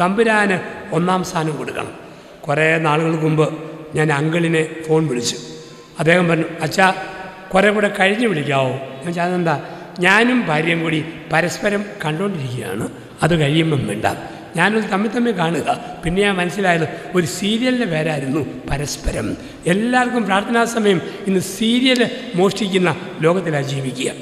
തമ്പുരാന് ഒന്നാം സ്ഥാനം കൊടുക്കണം. കുറേ നാളുകൾക്ക് മുമ്പ് ഞാൻ അങ്കിളിനെ ഫോൺ വിളിച്ചു. അദ്ദേഹം പറഞ്ഞു അച്ഛാ കുറേ കൂടെ കഴിഞ്ഞ് വിളിക്കാവോ? ഞാൻ അതെന്താ? ഞാനും ഭാര്യയും കൂടി പരസ്പരം കണ്ടുകൊണ്ടിരിക്കുകയാണ് അത് കഴിയുമ്പം വേണ്ട. ഞാനത് തമ്മിൽ തമ്മിൽ കാണുക. പിന്നെ ഞാൻ മനസ്സിലായത് ഒരു സീരിയലിന്റെ പേരായിരുന്നു പരസ്പരം. എല്ലാവർക്കും പ്രാർത്ഥനാ സമയം ഇന്ന് സീരിയൽ മോഷ്ടിക്കുന്ന ലോകത്തിലാണ് ജീവിക്കുക.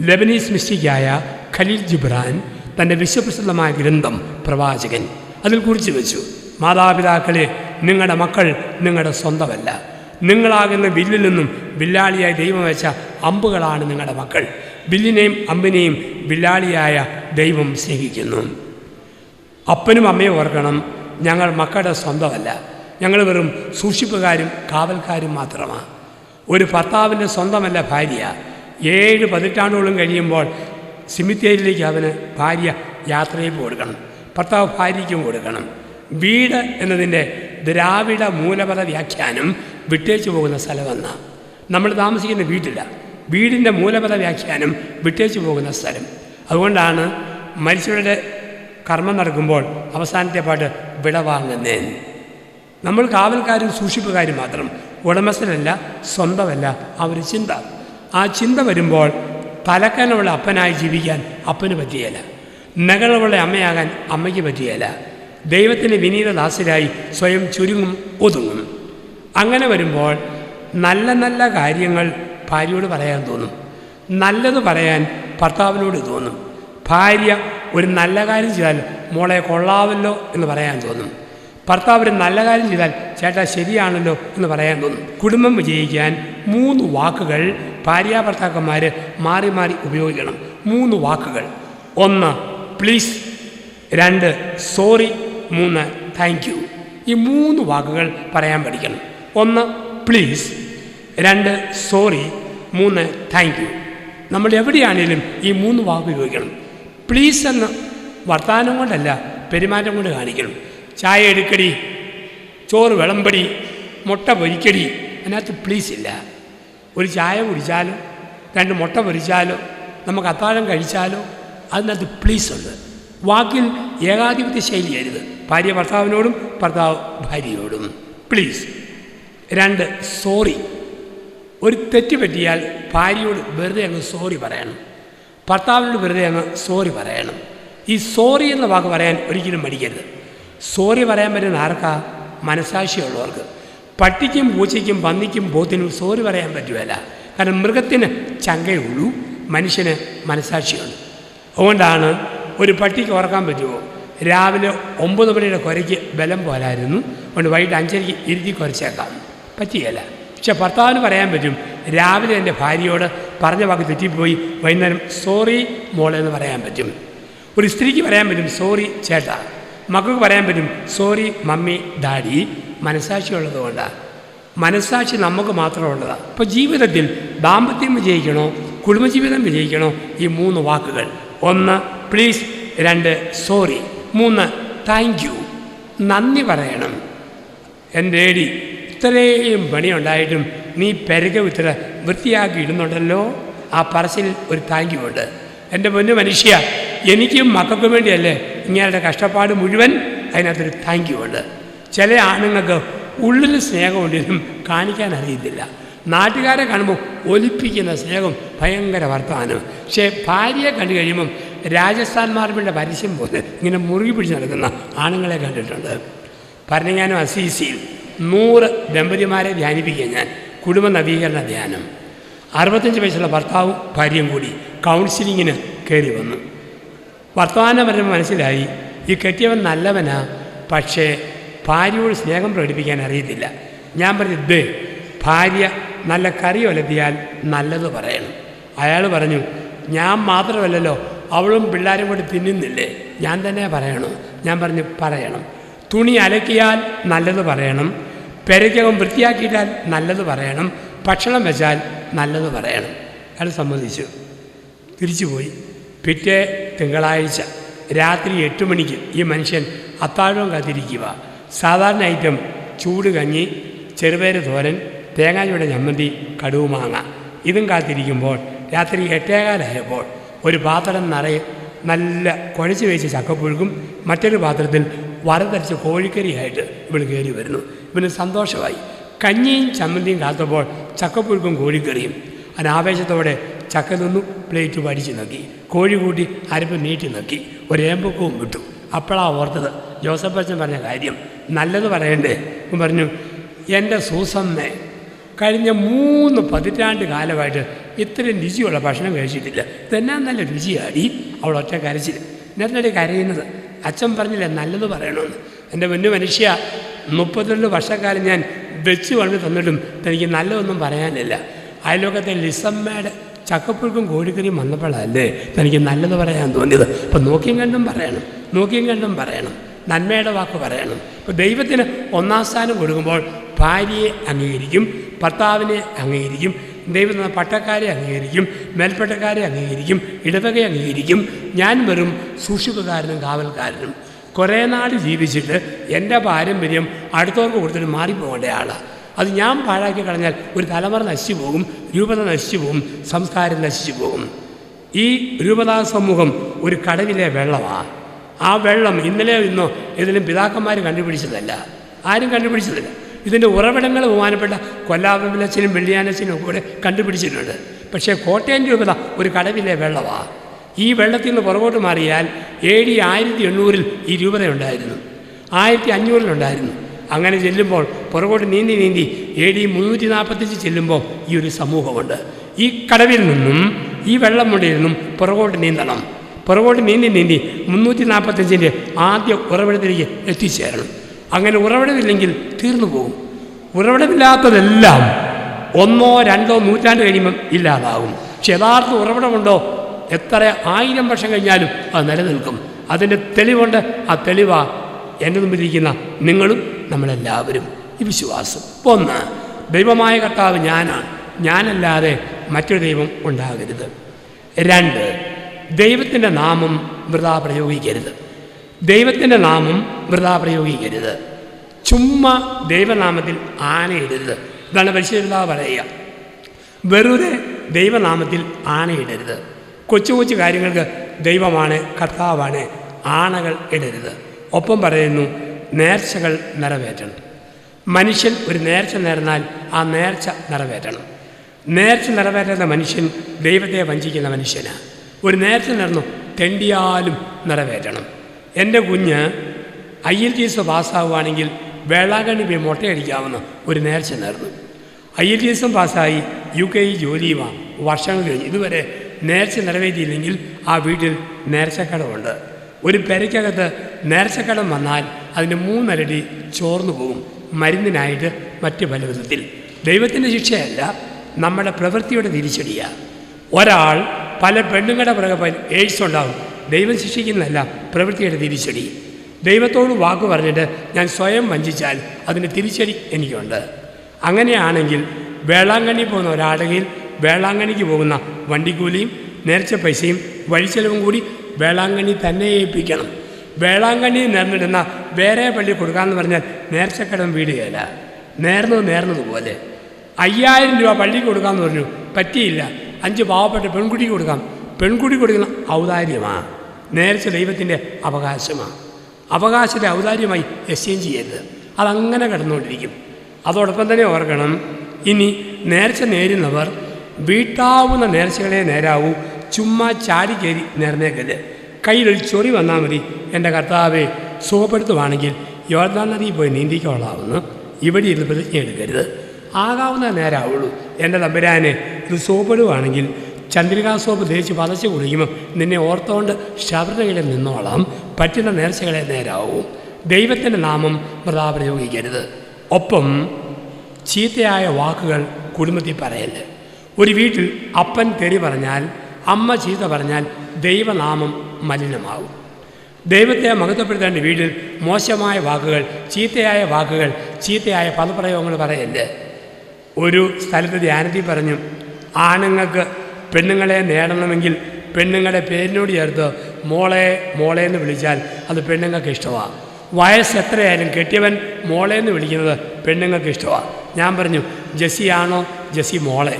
ലെബനീസ് മിസ്റ്റിക്കായ ഖലീൽ ജിബ്രാൻ തന്റെ വിശ്വപ്രസിദ്ധമായ ഗ്രന്ഥം പ്രവാചകൻ അതിൽ കുറിച്ച് വെച്ചു. മാതാപിതാക്കളെ നിങ്ങളുടെ മക്കൾ നിങ്ങളുടെ സ്വന്തമല്ല. നിങ്ങളാകുന്ന വില്ലിൽ നിന്നും വില്ലാളിയായി ദൈവം വെച്ച അമ്പുകളാണ് നിങ്ങളുടെ മക്കൾ. വില്ലിനെയും അമ്പിനെയും വില്ലാളിയായ ദൈവം സ്നേഹിക്കുന്നു. അപ്പനും അമ്മയും ഓർക്കണം ഞങ്ങൾ മക്കളുടെ സ്വന്തമല്ല. ഞങ്ങൾ വെറും സൂക്ഷിപ്പുകാരും കാവൽക്കാരും മാത്രമാണ് ഒരു ഭർത്താവിന്റെ സ്വന്തമല്ല ഭാര്യ. ഏഴ് പതിറ്റാണ്ടുകളും കഴിയുമ്പോൾ സിമിത്തേരിയിലേക്ക് അവന് ഭാര്യ യാത്രയിൽ കൊടുക്കണം ഭർത്താവ് ഭാര്യയ്ക്കും കൊടുക്കണം. വീട് എന്നതിന്റെ ദ്രാവിഡ മൂലപദ വ്യാഖ്യാനം വിട്ടേച്ചു പോകുന്ന സ്ഥലമെന്ന നമ്മൾ താമസിക്കുന്ന വീട്ടില്ല. വീടിന്റെ മൂലപദ വ്യാഖ്യാനം വിട്ടേച്ചു പോകുന്ന സ്ഥലം. അതുകൊണ്ടാണ് മനുഷ്യരുടെ കർമ്മം നടക്കുമ്പോൾ അവസാനത്തെ പാട്ട് വിടവാങ്ങുന്നേ നമ്മൾ കാവൽക്കാരും സൂക്ഷിപ്പുകാരും മാത്രം ഉടമസ്ഥരല്ല സ്വന്തമല്ല ഒരു ചിന്ത. ആ ചിന്ത വരുമ്പോൾ തലക്കനുള്ള അപ്പനായി ജീവിക്കാൻ അപ്പന് പറ്റിയല്ല നകളുള്ള അമ്മയാകാൻ അമ്മയ്ക്ക് പറ്റിയല്ല ദൈവത്തിന്റെ വിനീതദാസരായി സ്വയം ചുരുങ്ങും ഒതുങ്ങും. അങ്ങനെ വരുമ്പോൾ നല്ല നല്ല കാര്യങ്ങൾ ഭാര്യയോട് പറയാൻ തോന്നും. നല്ലത് പറയാൻ ഭർത്താവിനോട് തോന്നും. ഭാര്യ ഒരു നല്ല കാര്യം ചെയ്താൽ മോളെ കൊള്ളാവല്ലോ എന്ന് പറയാൻ തോന്നും. ഭർത്താവ് ഒരു നല്ല കാര്യം ചെയ്താൽ ചേട്ടാ ശരിയാണല്ലോ എന്ന് പറയാൻ തോന്നും. കുടുംബം വിജയിക്കാൻ മൂന്ന് വാക്കുകൾ ഭാര്യ ഭർത്താക്കന്മാർ മാറി മാറി ഉപയോഗിക്കണം. മൂന്ന് വാക്കുകൾ. ഒന്ന് പ്ലീസ് രണ്ട് സോറി മൂന്ന് താങ്ക് യു ഈ മൂന്ന് വാക്കുകൾ പറയാൻ പഠിക്കണം. ഒന്ന് പ്ലീസ് രണ്ട് സോറി മൂന്ന് താങ്ക് യു നമ്മൾ എവിടെയാണേലും ഈ മൂന്ന് വാക്ക് ഉപയോഗിക്കണം. പ്ലീസ് എന്ന് വർത്തമാനം കൊണ്ടല്ല പെരുമാറ്റം കൊണ്ട് കാണിക്കണം. ചായ എടുക്കടി ചോറ് വിളമ്പടി മുട്ട പൊരിക്കടി അതിനകത്ത് പ്ലീസ് ഇല്ല. ഒരു ചായ കുടിച്ചാലോ? രണ്ട് മുട്ട പൊരിച്ചാലോ? നമുക്ക് അത്താഴം കഴിച്ചാലോ? അതിനകത്ത് പ്ലീസ് ഉണ്ട്. വാക്കിൽ ഏകാധിപത്യ ശൈലിയരുത് ഭാര്യ ഭർത്താവിനോടും ഭർത്താവ് ഭാര്യയോടും. പ്ലീസ് രണ്ട് സോറി ഒരു തെറ്റ് പറ്റിയാൽ ഭാര്യയോട് വെറുതെ അങ്ങ് സോറി പറയണം. ഭർത്താവിനോട് വെറുതെ അങ്ങ് സോറി പറയണം. ഈ സോറി എന്ന വാക്ക് പറയാൻ ഒരിക്കലും മടിക്കരുത്. സോറി പറയാൻ പറ്റുന്ന ആർക്കാ? മനസാക്ഷിയുള്ളവർക്ക്. പട്ടിക്കും പൂച്ചയ്ക്കും പന്നിക്കും പോത്തിനും സോറി പറയാൻ പറ്റുമല്ല കാരണം മൃഗത്തിന് ചങ്കയുള്ളൂ മനുഷ്യന് മനസാക്ഷിയുണ്ട് അതുകൊണ്ടാണ് ഒരു പട്ടിക്ക് ഉറക്കാൻ പറ്റുമോ? രാവിലെ ഒമ്പത് മണിയുടെ കുരയ്ക്ക് ബലം പോലായിരുന്നു. അതുകൊണ്ട് വൈകിട്ട് അഞ്ചരയ്ക്ക് ഇരുത്തി കുരച്ചേക്കാം. പറ്റിയല്ല. പക്ഷെ ഭർത്താവിന് പറയാൻ പറ്റും രാവിലെ എന്റെ ഭാര്യയോട് പറഞ്ഞ വാക്ക് തെറ്റിപ്പോയി വൈകുന്നേരം സോറി മോളെ എന്ന് പറയാൻ പറ്റും. ഒരു സ്ത്രീക്ക് പറയാൻ പറ്റും സോറി ചേട്ടാ. മക്കൾക്ക് പറയാൻ പറ്റും സോറി മമ്മി ഡാഡി. മനസാക്ഷിയുള്ളത് കൊണ്ടാണ് മനസാക്ഷി നമുക്ക് മാത്രമുള്ളതാണ് ഇപ്പോൾ ജീവിതത്തിൽ ദാമ്പത്യം വിജയിക്കണോ കുടുംബജീവിതം വിജയിക്കണോ? ഈ മൂന്ന് വാക്കുകൾ. ഒന്ന് പ്ലീസ് രണ്ട് സോറി മൂന്ന് താങ്ക് യു നന്ദി പറയണം. എന്റെ ഏടി ഇത്രയും പണിയുണ്ടായിട്ടും നീ പെരക ഇത്ര വൃത്തിയാക്കി ഇടുന്നുണ്ടല്ലോ? ആ പറച്ചിൽ ഒരു താങ്ക് യു ഉണ്ട്. എന്റെ പൊന്നു മനുഷ്യ എനിക്കും മക്കൾക്കും വേണ്ടിയല്ലേ ഇങ്ങനെ കഷ്ടപ്പാട് മുഴുവൻ അതിനകത്തൊരു താങ്ക് യു ഉണ്ട്. ചില ആണുങ്ങൾക്ക് ഉള്ളിൽ സ്നേഹമുണ്ടെങ്കിലും കാണിക്കാൻ അറിയത്തില്ല. നാട്ടുകാരെ കാണുമ്പോൾ ഒലിപ്പിക്കുന്ന സ്നേഹം ഭയങ്കര വർത്തമാനം. പക്ഷേ ഭാര്യയെ കണ്ടു കഴിയുമ്പം രാജസ്ഥാൻ മാർബിളിന്റെ പരസ്യം പോലെ ഇങ്ങനെ മുറുകി പിടിച്ച് നടക്കുന്ന ആണുങ്ങളെ കണ്ടിട്ടുണ്ട്. ഭരണങ്ങാനും അസീസിയിൽ നൂറ് ദമ്പതിമാരെ ധ്യാനിപ്പിക്കുക ഞാൻ. കുടുംബ നവീകരണ ധ്യാനം. അറുപത്തഞ്ച് വയസ്സുള്ള ഭർത്താവും ഭാര്യയും കൂടി കൗൺസിലിങ്ങിന് കയറി വന്നു. വർത്തമാനം വരുമ്പോൾ മനസ്സിലായി ഈ കെട്ടിയവൻ നല്ലവനാ പക്ഷേ ഭാര്യയോട് സ്നേഹം പ്രകടിപ്പിക്കാൻ അറിയത്തില്ല. ഞാൻ പറഞ്ഞു ദേ ഭാര്യ നല്ല കറി ഒലത്തിയാൽ നല്ലത് പറയണം. അയാൾ പറഞ്ഞു ഞാൻ മാത്രമല്ലല്ലോ അവളും പിള്ളേരും കൂടി തിന്നുന്നില്ലേ? ഞാൻ തന്നെ പറയണം. ഞാൻ പറഞ്ഞു പറയണം. തുണി അലക്കിയാൽ നല്ലത് പറയണം. പെരയ്ക്കകം വൃത്തിയാക്കിയിട്ടാൽ നല്ലത് പറയണം. ഭക്ഷണം വെച്ചാൽ നല്ലത് പറയണം. അയാൾ സമ്മതിച്ചു. തിരിച്ചുപോയി പിറ്റേ തിങ്കളാഴ്ച രാത്രി എട്ട് മണിക്ക് ഈ മനുഷ്യൻ അത്താഴവും കാത്തിരിക്കുക സാധാരണ ഐറ്റം ചൂട് കഞ്ഞി ചെറുപേര് തോരൻ തേങ്ങായുടെ ചമ്മന്തി കടുവുമാങ്ങ ഇതും കാത്തിരിക്കുമ്പോൾ രാത്രി എട്ടേകാലായപ്പോൾ ഒരു പാത്രം നിറയെ നല്ല കുഴച്ച് വെച്ച് ചക്കപ്പുഴുക്കും മറ്റൊരു പാത്രത്തിൽ വരതരിച്ച് കോഴിക്കറിയായിട്ട് ഇവൾ കയറി വരുന്നു. ഇവന് സന്തോഷമായി. കഞ്ഞിയും ചമ്മന്തിയും കാത്തപ്പോൾ ചക്കപ്പുഴുക്കും കോഴിക്കറിയും. അതിന് ആവേശത്തോടെ ചക്ക നിന്നു പ്ലേറ്റ് പഠിച്ച് നോക്കി. കോഴി കൂട്ടി അരപ്പ് നീട്ടി നോക്കി. ഒരേമ്പക്കവും വിട്ടു. അപ്പോഴാണ് ഓർത്തത്. ജോസഫ് അച്ഛൻ പറഞ്ഞ കാര്യം നല്ലത് പറയണ്ടേ? അവൻ പറഞ്ഞു എന്റെ സൂസമ്മേ കഴിഞ്ഞ മൂന്ന് പതിറ്റാണ്ട് കാലമായിട്ട് ഇത്രയും രുചിയുള്ള ഭക്ഷണം കഴിച്ചിട്ടില്ല. ഇതെന്നാ നല്ല രുചിയാടി? അവൾ ഒറ്റ കരച്ചിൽ എന്നിട്ടടി കരയുന്നത്? അച്ഛൻ പറഞ്ഞില്ല നല്ലത് പറയണമെന്ന്? എന്റെ മുന്നു മനുഷ്യ മുപ്പത്തിരണ്ട് വർഷക്കാലം ഞാൻ വെച്ച് കൊണ്ട് തന്നിട്ടും തനിക്ക് നല്ലതൊന്നും പറയാനില്ല. അയലോകത്തെ ലിസമ്മയുടെ ചക്കപ്പുഴുക്കും കോഴിക്കറിയും വന്നപ്പോഴല്ലേ തനിക്ക് നല്ലത് പറയാൻ തോന്നിയത്? അപ്പം നോക്കിയും കണ്ടും പറയണം നോക്കിയും കണ്ടും പറയണം. നന്മയുടെ വാക്ക് പറയണം. ഇപ്പോൾ ദൈവത്തിന് ഒന്നാം സ്ഥാനം കൊടുക്കുമ്പോൾ ഭാര്യയെ അംഗീകരിക്കും ഭർത്താവിനെ അംഗീകരിക്കും ദൈവം തന്ന പട്ടക്കാരെ അംഗീകരിക്കും മേൽപ്പട്ടക്കാരെ അംഗീകരിക്കും ഇടവകയെ അംഗീകരിക്കും. ഞാൻ വെറും സൂക്ഷിപ്പുകാരനും കാവൽക്കാരനും. കുറേ നാൾ ജീവിച്ചിട്ട് എന്റെ പാരമ്പര്യം അടുത്തവർക്ക് കൊടുത്തിട്ട് മാറിപ്പോകേണ്ട ആളാണ് അത് ഞാൻ പാഴാക്കി കളഞ്ഞാൽ ഒരു തലമുറ നശിച്ചു പോകും രൂപത നശിച്ചു പോകും സംസ്കാരം നശിച്ചു പോകും. ഈ രൂപതാ സമൂഹം ഒരു കടവിലെ വെള്ളമാണ് ആ വെള്ളം ഇന്നലെയോ ഇന്നോ ഏതെങ്കിലും പിതാക്കന്മാർ കണ്ടുപിടിച്ചതല്ല. ആരും കണ്ടുപിടിച്ചതല്ല. ഇതിന്റെ ഉറവിടങ്ങൾ ബഹുമാനപ്പെട്ട കൊല്ലാപിലച്ചനും വെള്ളിയാനച്ചനും കൂടെ കണ്ടുപിടിച്ചിട്ടുണ്ട്. പക്ഷേ കോട്ടയം രൂപത ഒരു കടവിലെ വെള്ളമാണ് ഈ വെള്ളത്തിൽ നിന്ന് പുറകോട്ട് മാറിയാൽ എ ഡി ആയിരത്തി എണ്ണൂറിൽ ഈ രൂപതയുണ്ടായിരുന്നു ആയിരത്തി അഞ്ഞൂറിലുണ്ടായിരുന്നു അങ്ങനെ ചെല്ലുമ്പോൾ പുറകോട്ട് നീന്തി നീന്തി എ ഡി മുന്നൂറ്റി നാൽപ്പത്തഞ്ച് ചെല്ലുമ്പോൾ ഈ ഒരു സമൂഹമുണ്ട്. ഈ കടവിൽ നിന്നും ഈ വെള്ളം കൊണ്ടിരുന്നും പുറകോട്ട് നീന്തണം. പുറകോട്ട് നീന്തി നീന്തി മുന്നൂറ്റി നാൽപ്പത്തഞ്ചിന്റെ ആദ്യ ഉറവിടത്തിലേക്ക് എത്തിച്ചേരണം. അങ്ങനെ ഉറവിടമില്ലെങ്കിൽ തീർന്നു പോകും. ഉറവിടമില്ലാത്തതെല്ലാം ഒന്നോ രണ്ടോ നൂറ്റാണ്ട് കഴിയുമ്പം ഇല്ലാതാകും. പക്ഷെ യഥാർത്ഥ ഉറവിടമുണ്ടോ? എത്ര ആയിരം വർഷം കഴിഞ്ഞാലും അത് നിലനിൽക്കും. അതിന്റെ തെളിവുണ്ട്. ആ തെളിവാ എന്റെ മുമ്പിലിരിക്കുന്ന നിങ്ങളും നമ്മളെല്ലാവരും. ഈ വിശ്വാസം. ഒന്ന് ദൈവമായ കർത്താവ് ഞാനാണ്. ഞാനല്ലാതെ മറ്റൊരു ദൈവം ഉണ്ടാകരുത്. രണ്ട് ദൈവത്തിന്റെ നാമം വൃതാ പ്രയോഗിക്കരുത്. ദൈവത്തിന്റെ നാമം വൃതാ പ്രയോഗിക്കരുത്. ചുമ്മാ ദൈവനാമത്തിൽ ആനയിടരുത്. ഇതാണ് പരിശുദ്ധ പറയുക. വെറുതെ ദൈവനാമത്തിൽ ആനയിടരുത്. കൊച്ചു കൊച്ചു കാര്യങ്ങൾക്ക് ദൈവമാണ് കർത്താവാണ് ആണകൾ ഇടരുത്. ഒപ്പം പറയുന്നു നേർച്ചകൾ നിറവേറ്റണം. മനുഷ്യൻ ഒരു നേർച്ച നേർന്നാൽ ആ നേർച്ച നിറവേറ്റണം. നേർച്ച നിറവേറ്റുന്ന മനുഷ്യൻ ദൈവത്തെ വഞ്ചിക്കുന്ന മനുഷ്യനാണ്. ഒരു നേരത്തെ നടന്നു. തെണ്ടിയാലും നിറവേറ്റണം. എന്റെ കുഞ്ഞ് ഐ എൽ ടി എസ് പാസ്സാവുകയാണെങ്കിൽ വേളാങ്കണ്ണി പോയി മുട്ടയടിക്കാമെന്ന് ഒരു നേർച്ച നേർന്നു ഐ എൽ ടി എസും പാസ്സായി യു കെ ജോലിയുമാണ് വർഷങ്ങൾ കഴിഞ്ഞ്. ഇതുവരെ നേർച്ച നിറവേറ്റിയില്ലെങ്കിൽ ആ വീട്ടിൽ നേർച്ചക്കടമുണ്ട് ഒരു പെരയ്ക്കകത്ത് നേർച്ചക്കടം വന്നാൽ അതിന് മൂന്നരടി ചോർന്നു പോകും. മരുന്നിനായിട്ട് മറ്റ് പല വിധത്തിൽ. ദൈവത്തിന്റെ ശിക്ഷയല്ല നമ്മുടെ പ്രവൃത്തിയുടെ തിരിച്ചടിയാണ് ഒരാൾ പല പെണ്ണുങ്ങളുടെ പിറകെ എയ്ഡ്സ് ഉണ്ടാകും ദൈവം ശിക്ഷിക്കുന്നതല്ല പ്രവൃത്തിയുടെ തിരിച്ചടി. ദൈവത്തോട് വാക്ക് പറഞ്ഞിട്ട് ഞാൻ സ്വയം വഞ്ചിച്ചാൽ അതിന് തിരിച്ചടി എനിക്കുണ്ട്. അങ്ങനെയാണെങ്കിൽ വേളാങ്കണ്ണി പോകുന്ന ഒരാളെങ്കിൽ വേളാങ്കണ്ണിക്ക് പോകുന്ന വണ്ടിക്കൂലിയും നേർച്ച പൈസയും വഴിച്ചെലവും കൂടി വേളാങ്കണ്ണി തന്നെ ഏൽപ്പിക്കണം. വേളാങ്കണ്ണി നേർന്നിടുന്ന വേറെ പള്ളി കൊടുക്കാമെന്ന് പറഞ്ഞാൽ നേർച്ചക്കടം വീടുകയല്ല നേർന്നത് നേർന്നതുപോലെ. അയ്യായിരം രൂപ പള്ളിക്ക് കൊടുക്കാമെന്ന് പറഞ്ഞു. പറ്റിയില്ല. അഞ്ച് പാവപ്പെട്ട പെൺകുട്ടിക്ക് കൊടുക്കാം. പെൺകുട്ടി കൊടുക്കുന്ന ഔദാര്യമാണ്. നേരത്തെ ദൈവത്തിന്റെ അവകാശമാണ്. അവകാശത്തെ ഔദാര്യമായി എക്സ്ചേഞ്ച് ചെയ്യരുത്. അതങ്ങനെ കിടന്നുകൊണ്ടിരിക്കും. അതോടൊപ്പം തന്നെ ഓർക്കണം ഇനി നേർച്ച നേരുന്നവർ വീട്ടാവുന്ന നേർച്ചകളെ നേരാവൂ. ചുമ്മാ ചാടി കയറി നേർന്നേക്കൽ കയ്യിലൊരു ചൊറി വന്നാൽ മതി. എന്റെ കർത്താവെ സുഖപ്പെടുത്തുവാണെങ്കിൽ യോർദാൻ നദിയിൽ പോയി നീന്തിക്കോളാവുന്നു. ഇവിടെ ഇരുന്ന് പ്രതിജ്ഞ എടുക്കരുത്. ആകാവുന്ന നേരാവുള്ളൂ. എന്റെ തമ്പുരാനെ ഇത് സോപ്പിടുവാണെങ്കിൽ ചന്ദ്രികാ സോപ്പ് ധരിച്ച് പതച്ച് കുടിക്കുമ്പോൾ നിന്നെ ഓർത്തുകൊണ്ട് ശബരിമലയിൽ നിന്നോളാം. പറ്റുന്ന നേർച്ചകളെ നേരാവും. ദൈവത്തിന്റെ നാമം വൃതാ പ്രയോഗിക്കരുത്. ഒപ്പം ചീത്തയായ വാക്കുകൾ കുടുംബത്തിൽ പറയല്ലേ ഒരു വീട്ടിൽ അപ്പൻ തെറി പറഞ്ഞാൽ അമ്മ ചീത്ത പറഞ്ഞാൽ ദൈവനാമം മലിനമാവും ദൈവത്തെ മഹത്വപ്പെടുത്തേണ്ട വീട്ടിൽ മോശമായ വാക്കുകൾ ചീത്തയായ വാക്കുകൾ ചീത്തയായ പദപ്രയോഗങ്ങൾ പറയല്ലേ ഒരു സ്ഥലത്ത് ധ്യാനത്തിൽ പറഞ്ഞു ആണുങ്ങൾക്ക് പെണ്ണുങ്ങളെ നേടണമെങ്കിൽ പെണ്ണുങ്ങളുടെ പേരിനോട് ചേർത്ത് മോളെ മോളെ എന്ന് വിളിച്ചാൽ അത് പെണ്ണുങ്ങൾക്ക് ഇഷ്ടമാണ് വയസ്സ് എത്രയായാലും കെട്ടിയവൻ മോളെ എന്ന് വിളിക്കുന്നത് പെണ്ണുങ്ങൾക്ക് ഇഷ്ടമാണ് ഞാൻ പറഞ്ഞു ജെസ്സിയാണോ ജെസ്സി മോളെ?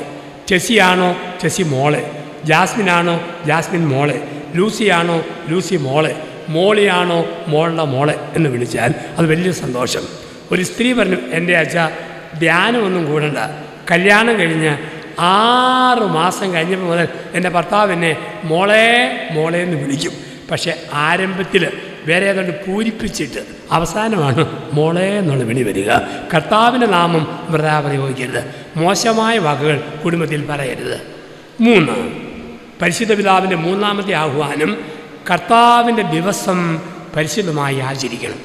ചെസ്സിയാണോ ചെസ്സി മോളെ? ജാസ്മിനാണോ ജാസ്മിൻ മോളെ? ലൂസിയാണോ ലൂസി മോളെ? മോളിയാണോ മോളുടെ മോളെ? എന്ന് വിളിച്ചാൽ അത് വലിയ സന്തോഷം. ഒരു സ്ത്രീ പറഞ്ഞു എന്റെ അച്ഛ ധ്യാനമൊന്നും കൂടണ്ട. കല്യാണം കഴിഞ്ഞ് ആറ് മാസം കഴിഞ്ഞപ്പോൾ മുതൽ എന്റെ ഭർത്താവ് എന്നെ മോളെ മോളെ എന്ന് വിളിക്കും. പക്ഷേ ആരംഭത്തിൽ വേറെ ഏതാണ്ട് പൂരിപ്പിച്ചിട്ട് അവസാനമാണ് മോളെ എന്നുള്ള വിളി വരിക. കർത്താവിന്റെ നാമം വൃതാ പ്രയോഗിക്കരുത്. മോശമായ വാക്കുകൾ കുടുംബത്തിൽ പറയരുത്. മൂന്ന് പരിശുദ്ധ പിതാവിന്റെ മൂന്നാമത്തെ ആഹ്വാനം കർത്താവിന്റെ ദിവസം പരിശുദ്ധമായി ആചരിക്കണം.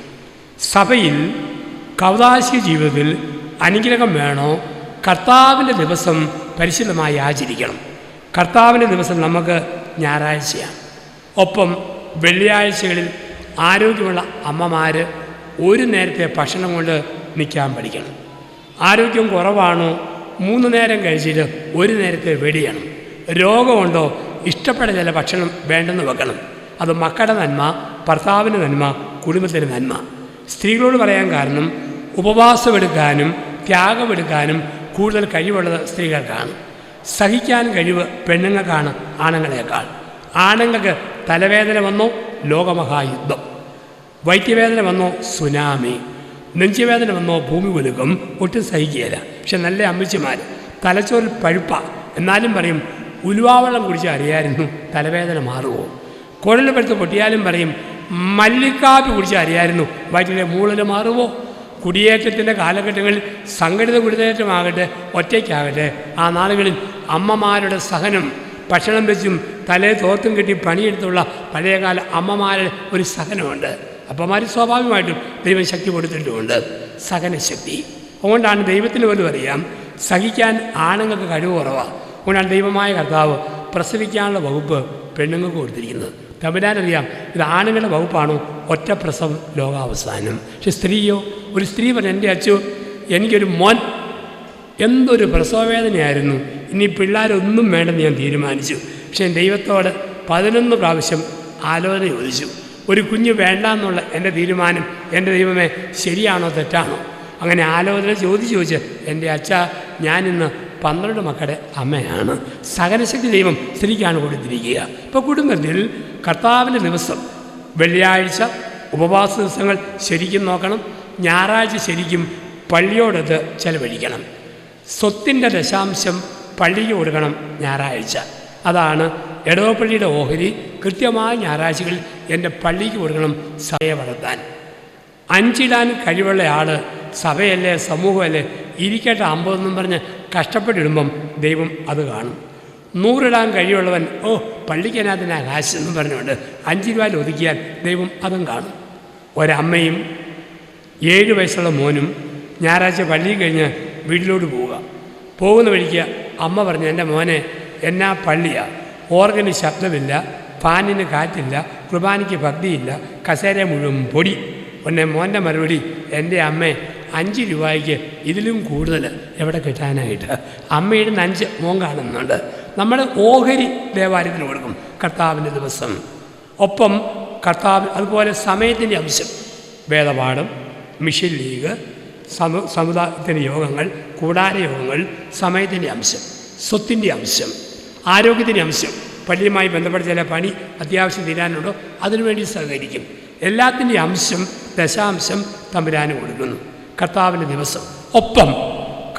സഭയിൽ കൗതാശിക ജീവിതത്തിൽ അനുഗ്രഹം വേണോ? കർത്താവിന്റെ ദിവസം പരിശുദ്ധമായി ആചരിക്കണം. കർത്താവിന്റെ ദിവസം നമുക്ക് ഞായറാഴ്ചയാണ്. ഒപ്പം വെള്ളിയാഴ്ചകളിൽ ആരോഗ്യമുള്ള അമ്മമാർ ഒരു നേരത്തെ ഭക്ഷണം കൊണ്ട് നിൽക്കാൻ പഠിക്കണം. ആരോഗ്യം കുറവാണോ? മൂന്ന് നേരം കഴിച്ചിട്ട് ഒരു നേരത്തെ വെടിയണം. രോഗമുണ്ടോ? ഇഷ്ടപ്പെട്ട ചില ഭക്ഷണം വേണ്ടെന്ന് വെക്കണം. അത് മക്കളുടെ നന്മ ഭർത്താവിന്റെ നന്മ കുടുംബത്തിന്റെ നന്മ. സ്ത്രീകളോട് പറയാൻ കാരണം ഉപവാസമെടുക്കാനും ത്യാഗമെടുക്കാനും കൂടുതൽ കഴിവുള്ളത് സ്ത്രീകൾക്കാണ്. സഹിക്കാൻ കഴിവ് പെണ്ണുങ്ങൾക്കാണ് ആണുങ്ങളെക്കാൾ. ആണുങ്ങൾക്ക് തലവേദന വന്നോ ലോകമഹായുദ്ധം. വൈദ്യവേദന വന്നോ സുനാമി. നെഞ്ചുവേദന വന്നോ ഭൂമി കുലുക്കും ഒട്ടും സഹിക്കുകയില്ല. പക്ഷെ നല്ല അമ്മച്ചിമാർ തലച്ചോറിൽ പഴുപ്പ. എന്നാലും പറയും ഉലുവാവെള്ളം കുടിച്ച് അറിയായിരുന്നു തലവേദന മാറുമോ കുഴൽ പഴുത്ത് പൊട്ടിയാലും പറയും മല്ലിക്കാപ്പി കുടിച്ച് അറിയായിരുന്നു വയറ്റിലെ മൂളൽ മാറുമോ കുടിയേറ്റത്തിന്റെ കാലഘട്ടങ്ങളിൽ സംഘടിത കുടിയേറ്റമാകട്ടെ ഒറ്റയ്ക്കാകട്ടെ ആ നാളുകളിൽ അമ്മമാരുടെ സഹനം ഭക്ഷണം വെച്ചും തലേ തോർത്തും കെട്ടി പണിയെടുത്തുള്ള പഴയകാല അമ്മമാരുടെ ഒരു സഹനമുണ്ട്. അപ്പന്മാർ സ്വാഭാവികമായിട്ടും ദൈവം ശക്തി കൊടുത്തിട്ടുമുണ്ട്. സഹനശക്തി. അതുകൊണ്ടാണ് ദൈവത്തിന് പോലും അറിയാം സഹിക്കാൻ ആണുങ്ങൾക്ക് കഴിവ് കുറവാണ് അതുകൊണ്ടാണ് ദൈവമായ കർത്താവ് പ്രസവിക്കാനുള്ള വകുപ്പ് പെണ്ണുങ്ങൾക്ക് കൊടുത്തിരിക്കുന്നത്. തമ്പുരാനറിയാം ഇത് ആണുങ്ങളുടെ വകുപ്പാണോ? ഒറ്റ പ്രസവം ലോകാവസാനം. പക്ഷെ സ്ത്രീയോ ഒരു സ്ത്രീ പറഞ്ഞു എന്റെ അച്ചു എനിക്കൊരു മോൻ. എന്തൊരു പ്രസവവേദനയായിരുന്നു. ഇനി പിള്ളേരൊന്നും വേണ്ടെന്ന് ഞാൻ തീരുമാനിച്ചു. പക്ഷെ പക്ഷേ ദൈവത്തോട് പതിനൊന്ന് പ്രാവശ്യം ആലോചന ചോദിച്ചു. ഒരു കുഞ്ഞ് വേണ്ട എന്നുള്ള എന്റെ തീരുമാനം എന്റെ ദൈവമേ ശരിയാണോ തെറ്റാണോ? അങ്ങനെ ആലോചന ചോദിച്ചു ചോദിച്ച് എന്റെ അച്ഛ ഞാനിന്ന് പന്ത്രണ്ട് മക്കളുടെ അമ്മയാണ് സഹനശക്തി ദൈവം സ്ത്രീക്കാണ് കൊടുത്തിരിക്കുക. ഇപ്പോൾ കുടുംബത്തിൽ കർത്താവിന്റെ ദിവസം വെള്ളിയാഴ്ച ഉപവാസ ദിവസങ്ങൾ ശരിക്കും നോക്കണം. ഞായറാഴ്ച ശരിക്കും പള്ളിയോടത് ചെലവഴിക്കണം. സ്വത്തിന്റെ ദശാംശം പള്ളിക്ക് കൊടുക്കണം ഞായറാഴ്ച. അതാണ് എടവപ്പള്ളിയുടെ ഓഹരി. കൃത്യമായ ഞായറാഴ്ചകളിൽ എന്റെ പള്ളിക്ക് കൊടുക്കണം സഭയെ വളർത്താൻ. അഞ്ചിടാൻ കഴിവുള്ള ആൾ സഭയല്ലേ സമൂഹമല്ലേ? ഇരിക്കട്ടെ അമ്പതെന്നും പറഞ്ഞ് കഷ്ടപ്പെട്ടിടുമ്പം ദൈവം അത് കാണും. നൂറിടാൻ കഴിയുള്ളവൻ ഓ പള്ളിക്കനാഥനാ കാശ് എന്ന് പറഞ്ഞുകൊണ്ട് അഞ്ച് രൂപയിൽ ഒതുക്കിയാൽ ദൈവം അതും കാണും. ഒരമ്മയും ഏഴ് വയസ്സുള്ള മോനും ഞായറാഴ്ച പള്ളി കഴിഞ്ഞ് വീട്ടിലോട്ട് പോവുക. പോകുന്ന വഴിക്ക് അമ്മ പറഞ്ഞു എന്റെ മോനെ എന്നാ പള്ളിയാണ് ഓർഗന് ശബ്ദമില്ല ഫാനിന് കാറ്റില്ല കുർബാനയ്ക്ക് ഭക്തിയില്ല കസേര മുഴുവൻ പൊടി. ഒന്നെ മോന്റെ മറുപടി എന്റെ അമ്മേ അഞ്ച് രൂപയ്ക്ക് ഇതിലും കൂടുതൽ എവിടെ കിട്ടാനായിട്ട്? അമ്മയുടെ അഞ്ച് മോൻ കാണുന്നുണ്ട്. നമ്മൾ ഓഹരി ദേവാലയത്തിന് കൊടുക്കും. കർത്താവിന്റെ ദിവസം. ഒപ്പം കർത്താവ് അതുപോലെ സമയത്തിന്റെ അംശം. വേദപാഠം മിഷൻ ലീഗ് സമു സമുദായത്തിന്റെ യോഗങ്ങൾ കൂടാര യോഗങ്ങൾ സമയത്തിന്റെ അംശം സ്വത്തിന്റെ അംശം ആരോഗ്യത്തിന്റെ അംശം. പള്ളിയുമായി ബന്ധപ്പെട്ട ചില പണി അത്യാവശ്യം തീരാനുണ്ടോ? അതിനുവേണ്ടി സഹകരിക്കും. എല്ലാത്തിന്റെ അംശം ദശാംശം തമ്പുരാന് കൊടുക്കുന്നു. കർത്താവിന്റെ ദിവസം. ഒപ്പം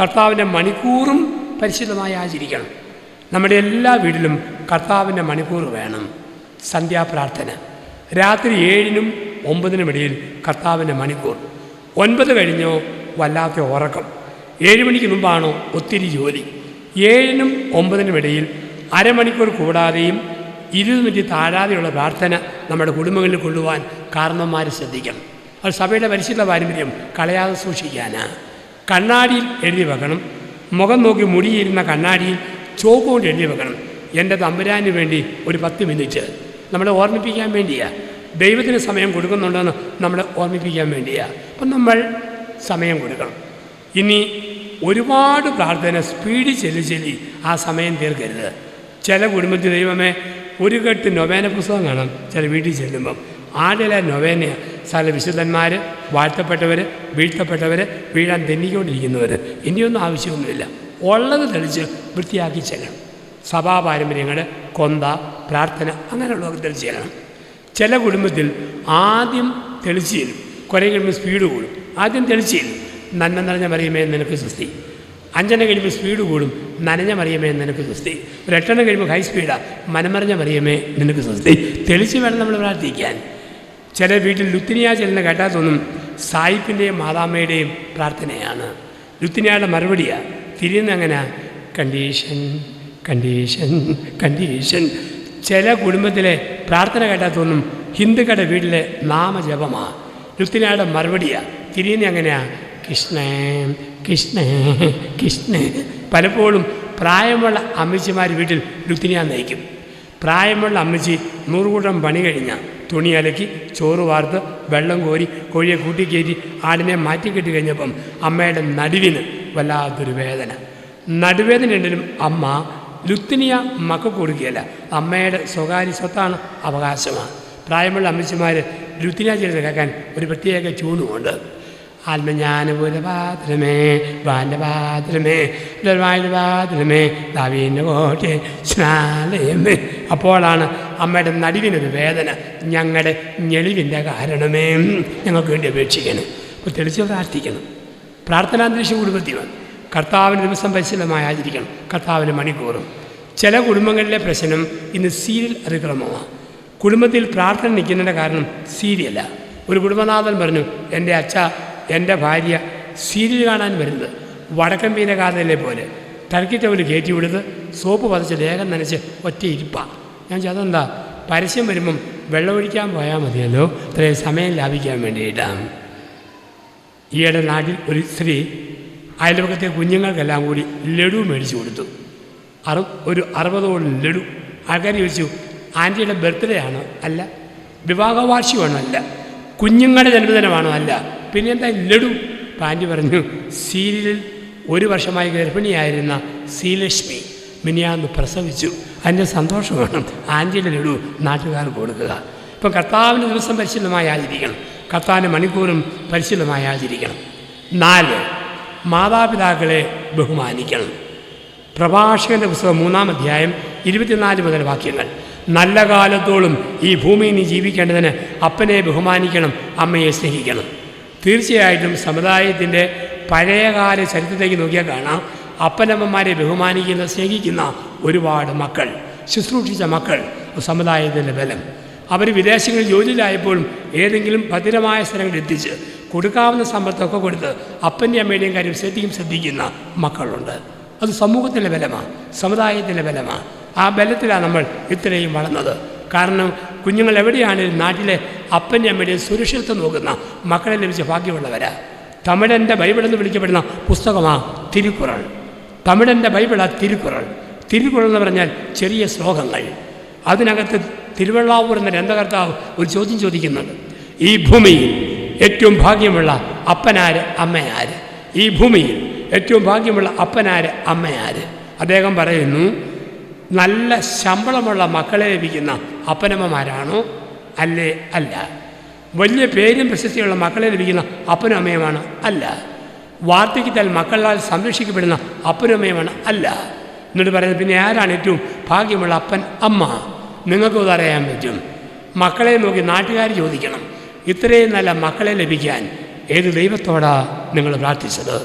കർത്താവിന്റെ മണിക്കൂറും പരിശുദ്ധമായി ആചരിക്കണം. നമ്മുടെ എല്ലാ വീട്ടിലും കർത്താവിന്റെ മണിക്കൂർ വേണം. സന്ധ്യാപ്രാർത്ഥന രാത്രി ഏഴിനും ഒമ്പതിനും ഇടയിൽ കർത്താവിന്റെ മണിക്കൂർ. ഒൻപത് കഴിഞ്ഞോ വല്ലാത്ത ഉറക്കം. ഏഴ് മണിക്ക് മുമ്പാണോ ഒത്തിരി ജോലി. ഏഴിനും ഒമ്പതിനും ഇടയിൽ അരമണിക്കൂർ കൂടാതെയും ഇരുപത് മിനിറ്റ് താഴാതെയുള്ള പ്രാർത്ഥന നമ്മുടെ കുടുംബങ്ങളിൽ കൊള്ളുവാൻ കാരണന്മാർ ശ്രദ്ധിക്കണം. അത് സഭയുടെ പരിശുദ്ധ പാരമ്പര്യം കളയാതെ സൂക്ഷിക്കാനാണ് കണ്ണാടിയിൽ എഴുതി വെക്കണം. മുഖം നോക്കി മുടിയിരുന്ന കണ്ണാടിയിൽ ചോക്ക് കൊണ്ട് എഴുതി വെക്കണം. എന്റെ തമ്പുരാന് വേണ്ടി ഒരു പത്ത് മിനിറ്റ്. നമ്മളെ ഓർമ്മിപ്പിക്കാൻ വേണ്ടിയാണ് ദൈവത്തിന് സമയം കൊടുക്കുന്നുണ്ടെന്ന് നമ്മളെ ഓർമ്മിപ്പിക്കാൻ വേണ്ടിയാണ് അപ്പം നമ്മൾ സമയം കൊടുക്കണം. ഇനി ഒരുപാട് പ്രാർത്ഥന സ്പീഡ് ചെല്ലി ചെല്ലി ആ സമയം തീർക്കരുത്. ചില കുടുംബത്തിൽ ദൈവമേ ഒരു കെട്ട് നൊവേന പുസ്തകം കാണാം. ചില വീട്ടിൽ ചെല്ലുമ്പം. ആടിലെ നൊവേനയാണ് ചില വിശുദ്ധന്മാർ വാഴ്ത്തപ്പെട്ടവർ വീഴ്ത്തപ്പെട്ടവർ വീഴാൻ തെന്നിക്കൊണ്ടിരിക്കുന്നവർ ഇനിയൊന്നും ആവശ്യമൊന്നുമില്ല. ഉള്ളത് തെളിച്ച് വൃത്തിയാക്കി ചെല്ലണം. സഭാ പാരമ്പര്യങ്ങൾ കൊന്ത പ്രാർത്ഥന അങ്ങനെയുള്ളതൊക്കെ തെളിച്ച് ചെല്ലണം. ചില കുടുംബത്തിൽ ആദ്യം തെളിച്ച് ചെല്ലും. കുറേ കഴിയുമ്പോൾ സ്പീഡ് കൂടും. ആദ്യം തെളിച്ച് ചെല്ലും. നന്മ നിറഞ്ഞ മറിയമേ നിനക്ക് സൃഷ്ടി അഞ്ചെണ്ണം കഴിയുമ്പോൾ സ്പീഡ് കൂടും. നനഞ്ഞ മറിയമേ നിനക്ക് സൃഷ്ടി ഒരു എട്ടെണ്ണം കഴിയുമ്പോൾ ഹൈ സ്പീഡാണ് മനമറിഞ്ഞ മറിയമേ നിനക്ക് സൃഷ്ടി തെളിച്ച് വേണം നമ്മൾ പ്രാർത്ഥിക്കാൻ. ചില വീട്ടിൽ ലുത്തിനിയ ചെല്ലുന്ന കേട്ടാൽ തോന്നും സായിപ്പിന്റെയും മാതാമ്മയുടെയും പ്രാർത്ഥനയാണ്. ലുത്തിനിയയുടെ മറുപടിയാണ് തിരിയുന്ന അങ്ങനെ കണ്ടീഷൻ കണ്ടീഷൻ കണ്ടീഷൻ. ചില കുടുംബത്തിലെ പ്രാർത്ഥന കേട്ടാൽ തോന്നും ഹിന്ദുക്കളുടെ വീട്ടിലെ നാമജപമാണ് ലുത്തിനിയയുടെ മറുപടിയാണ് തിരിയുന്ന എങ്ങനെയാണ് കൃഷ്ണേ കൃഷ്ണേ കൃഷ്ണേ. പലപ്പോഴും പ്രായമുള്ള അമ്മച്ചിമാർ വീട്ടിൽ ലുത്തിനിയ നയിക്കും. പ്രായമുള്ള അമ്മച്ചി നൂറുകൂട്ടം പണി കഴിഞ്ഞ തുണി അലക്കി ചോറ് വാർത്ത് വെള്ളം കോരി കോഴിയെ കൂട്ടിക്കയറ്റി ആടിനെ മാറ്റിക്കെട്ടി കഴിഞ്ഞപ്പം അമ്മയുടെ നടുവിന് വല്ലാത്തൊരു വേദന. നടുവേദന ഉണ്ടെങ്കിലും അമ്മ ലുത്തിനിയ മക്ക കൊടുക്കുകയല്ല. അമ്മയുടെ സ്വകാര്യ സ്വത്താണ് അവകാശമാണ്. പ്രായമുള്ള അമ്മച്ചിമാർ ലുത്തിനിയ ചെയ്ത് കേൾക്കാൻ ഒരു പ്രത്യേക ചൂണുമുണ്ട് ആത്മജ്ഞാനപൂരപാത്രമേ ബാലപാത്രമേ പാത്രമേ ദാവീന്റെ കോട്ടെ സ്നാലയമേ അപ്പോഴാണ് അമ്മയുടെ നടുവിനൊരു വേദന ഞങ്ങളുടെ ഞെളിവിന്റെ കാരണമേ. ഞങ്ങൾക്ക് വേണ്ടി അപേക്ഷിക്കണം. അപ്പോൾ തെളിച്ച് പ്രാർത്ഥിക്കണം. പ്രാർത്ഥനാന്തരീക്ഷം കുടുംബത്തിൽ വേണം കർത്താവിന് ദിവസം പരിശീലമായി ആചരിക്കണം. കർത്താവിന് മണിക്കൂറും ചില കുടുംബങ്ങളിലെ പ്രശ്നം ഇന്ന് സീരിയൽ അതിക്രമമാണ്. കുടുംബത്തിൽ പ്രാർത്ഥന നിൽക്കുന്നതിന്റെ കാരണം സീരിയല്ല ഒരു കുടുംബനാഥൻ പറഞ്ഞു എന്റെ അച്ഛ എന്റെ ഭാര്യ സീരിയൽ കാണാൻ വരുന്നത് വടക്കൻ വീരഗാഥയിലെ പോലെ. ടർക്കി ടവൽ കയറ്റി വിടുന്നത് സോപ്പ് പതച്ച് ദേഹം നനച്ച് ഒറ്റ ഇരിപ്പാണ് ഞാൻ അതെന്താ പരസ്യം വരുമ്പം വെള്ളമൊഴിക്കാൻ പോയാൽ മതിയല്ലോ? ഇത്രയും സമയം ലാഭിക്കാൻ വേണ്ടിയിട്ടാണ് ഈയിടെ നാട്ടിൽ ഒരു സ്ത്രീ അയൽപക്കത്തെ കുഞ്ഞുങ്ങൾക്കെല്ലാം കൂടി ലഡു മേടിച്ചു കൊടുത്തു. അറു ഒരു അറുപതോളം ലഡു. ആൾക്കാർ ചോദിച്ചു ആന്റിയുടെ ബർത്ത്ഡേ ആണോ അല്ല വിവാഹവാർഷികമാണോ അല്ല കുഞ്ഞുങ്ങളുടെ ജന്മദിനമാണോ അല്ല പിന്നെ എന്താ ലഡു? അപ്പം ആന്റി പറഞ്ഞു സീരിയലിൽ ഒരു വർഷമായി ഗർഭിണിയായിരുന്ന ശ്രീലക്ഷ്മി മിനിയാന്ന് പ്രസവിച്ചു. അതിന്റെ സന്തോഷം വേണം. ആന്റിയുടെ ലഡു നാട്ടുകാർക്ക് കൊടുക്കുക. ഇപ്പം കർത്താവിന് ദിവസം പരിശീലനമായി ആചരിക്കണം കർത്താവിന്റെ മണിക്കൂറും പരിശീലനമായി ആചരിക്കണം നാല് മാതാപിതാക്കളെ ബഹുമാനിക്കണം. പ്രഭാഷകന്റെ പുസ്തകം മൂന്നാം അധ്യായം ഇരുപത്തിനാല് മുതൽ വാക്യങ്ങൾ. നല്ല കാലത്തോളം ഈ ഭൂമിയിൽ നീ ജീവിക്കേണ്ടതിന് അപ്പനെ ബഹുമാനിക്കണം അമ്മയെ സ്നേഹിക്കണം. തീർച്ചയായിട്ടും സമുദായത്തിന്റെ പഴയകാല ചരിത്രത്തേക്ക് നോക്കിയാൽ കാണാം. അപ്പനമ്മമാരെ ബഹുമാനിക്കുന്ന സ്നേഹിക്കുന്ന ഒരുപാട് മക്കൾ ശുശ്രൂഷിച്ച മക്കൾ സമുദായത്തിന്റെ ബലം. അവർ വിദേശങ്ങളിൽ ജോലിയിലായപ്പോഴും ഏതെങ്കിലും ഭദ്രമായ സ്ഥലങ്ങളിൽ എത്തിച്ച് കൊടുക്കാവുന്ന സമ്പത്തൊക്കെ കൊടുത്ത് അപ്പന്റെ അമ്മയുടെയും കാര്യം ശ്രദ്ധിക്കും ശ്രദ്ധിക്കുന്ന മക്കളുണ്ട്. അത് സമൂഹത്തിന്റെ ബലമാണ് സമുദായത്തിന്റെ ബലമാണ്. ആ ബലത്തിലാണ് നമ്മൾ ഇത്രയും വളർന്നത്. കാരണം കുഞ്ഞുങ്ങൾ എവിടെയാണെങ്കിലും നാട്ടിലെ അപ്പന്റെ അമ്മയുടെയും സുരക്ഷിതത്വം നോക്കുന്ന മക്കളെ ലഭിച്ച ഭാഗ്യമുള്ളവരാ. തമിഴന്റെ ബൈബിൾ എന്ന് വിളിക്കപ്പെടുന്ന പുസ്തകമാണ് തിരുക്കുറൾ. തമിഴന്റെ ബൈബിളാ തിരുക്കുറൾ. തിരുക്കുറൾ എന്ന് പറഞ്ഞാൽ ചെറിയ ശ്ലോകങ്ങൾ. അതിനകത്ത് തിരുവള്ളാവൂർ എന്ന ഗ്രന്ഥകർത്താവ് ഒരു ചോദ്യം ചോദിക്കുന്നുണ്ട്. ഈ ഭൂമിയിൽ ഏറ്റവും ഭാഗ്യമുള്ള അപ്പനാര് അമ്മയാര്? ഈ ഭൂമിയിൽ ഏറ്റവും ഭാഗ്യമുള്ള അപ്പനാര് അമ്മയാര്? അദ്ദേഹം പറയുന്നു നല്ല ശമ്പളമുള്ള മക്കളെ ലഭിക്കുന്ന അപ്പനമ്മമാരാണോ? അല്ലേ അല്ല. വലിയ പേരും പ്രശസ്തിയുള്ള മക്കളെ ലഭിക്കുന്ന അപ്പനും അമ്മയുമാണ്. അല്ല. വാർദ്ധക്യത്താൽ മക്കളാൽ സംരക്ഷിക്കപ്പെടുന്ന അപ്പനമ്മയുമാണ് അല്ല. എന്നിട്ട് പറയുന്നത് പിന്നെ ആരാണ് ഏറ്റവും ഭാഗ്യമുള്ള അപ്പൻ? അമ്മ. നിങ്ങൾക്ക് ഉദാറിയാൻ പറ്റും. മക്കളെ നോക്കി നാട്ടുകാർ ചോദിക്കണം. ഇത്രയും നല്ല മക്കളെ ലഭിക്കാൻ ഏത് ദൈവത്തോടാ നിങ്ങൾ പ്രാർത്ഥിച്ചത്?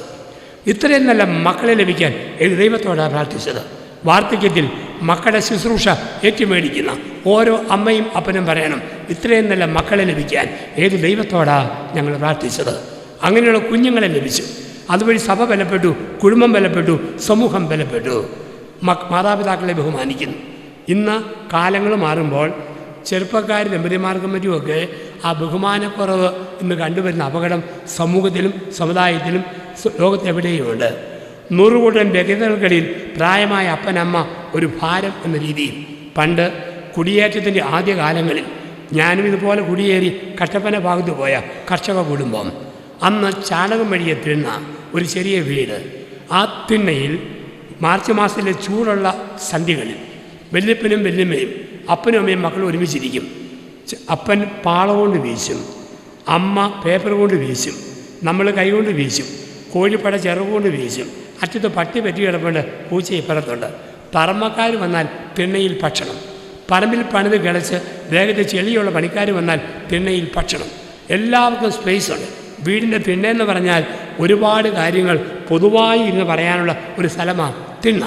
ഇത്രയും നല്ല മക്കളെ ലഭിക്കാൻ ഏത് ദൈവത്തോടാ പ്രാർത്ഥിച്ചത്? വാർദ്ധക്യത്തിൽ മക്കളുടെ ശുശ്രൂഷ ഏറ്റുമേടിക്കുന്ന ഓരോ അമ്മയും അപ്പനും പറയണം ഇത്രയും നല്ല മക്കളെ ലഭിക്കാൻ ഏത് ദൈവത്തോടാ ഞങ്ങൾ പ്രാർത്ഥിച്ചത്? അങ്ങനെയുള്ള കുഞ്ഞുങ്ങളെ ലഭിച്ചു. അതുവഴി സഭ ബലപ്പെട്ടു കുടുംബം ബലപ്പെട്ടു സമൂഹം ബലപ്പെട്ടു. മാതാപിതാക്കളെ ബഹുമാനിക്കുന്നു. ഇന്ന് കാലങ്ങൾ മാറുമ്പോൾ ചെറുപ്പക്കാർ ദമ്പതിമാർക്കും മറ്റുമൊക്കെ ആ ബഹുമാനക്കുറവ് ഇന്ന് കണ്ടുവരുന്ന അപകടം സമൂഹത്തിലും സമുദായത്തിലും ലോകത്തെവിടെയുമുണ്ട്. നൂറുകൂട്ടൻ വ്യക്തികൾക്കിടയിൽ പ്രായമായ അപ്പനമ്മ ഒരു ഭാരം എന്ന രീതിയിൽ. പണ്ട് കുടിയേറ്റത്തിന്റെ ആദ്യകാലങ്ങളിൽ ഞാനും ഇതുപോലെ കുടിയേറി കട്ടപ്പന ഭാഗത്ത് പോയ കർഷക കുടുംബം. അന്ന് ചാണകം വഴിയെ തിണ്ണ ഒരു ചെറിയ വീട്. ആ തിണ്ണയിൽ മാർച്ച് മാസത്തിലെ ചൂടുള്ള സന്ധ്യകളിൽ വല്യപ്പനും വല്യമ്മയും അപ്പനും അമ്മയും മക്കളും ഒരുമിച്ചിരിക്കും. അപ്പൻ പാള കൊണ്ട് വീശും അമ്മ പേപ്പർ കൊണ്ട് വീശും നമ്മൾ കൈകൊണ്ട് വീശും കോഴിപ്പട ചിറകുകൊണ്ട് വീശും അറ്റത്ത് പട്ടി പറ്റി കിടപ്പുണ്ട് പൂച്ച ഇപ്പുറത്തുണ്ട്. പറമ്പക്കാർ വന്നാൽ തിണ്ണയിൽ ഭക്ഷണം. പറമ്പിൽ പണിത് കിളച്ച് വേഗത്തിൽ ചെളിയുള്ള പണിക്കാർ വന്നാൽ തിണ്ണയിൽ ഭക്ഷണം. എല്ലാവർക്കും സ്പേസ് ഉണ്ട്. വീടിന്റെ തിണ്ണെന്ന് പറഞ്ഞാൽ ഒരുപാട് കാര്യങ്ങൾ പൊതുവായി ഇരുന്ന് പറയാനുള്ള ഒരു സ്ഥലമാണ് തിണ്ണ.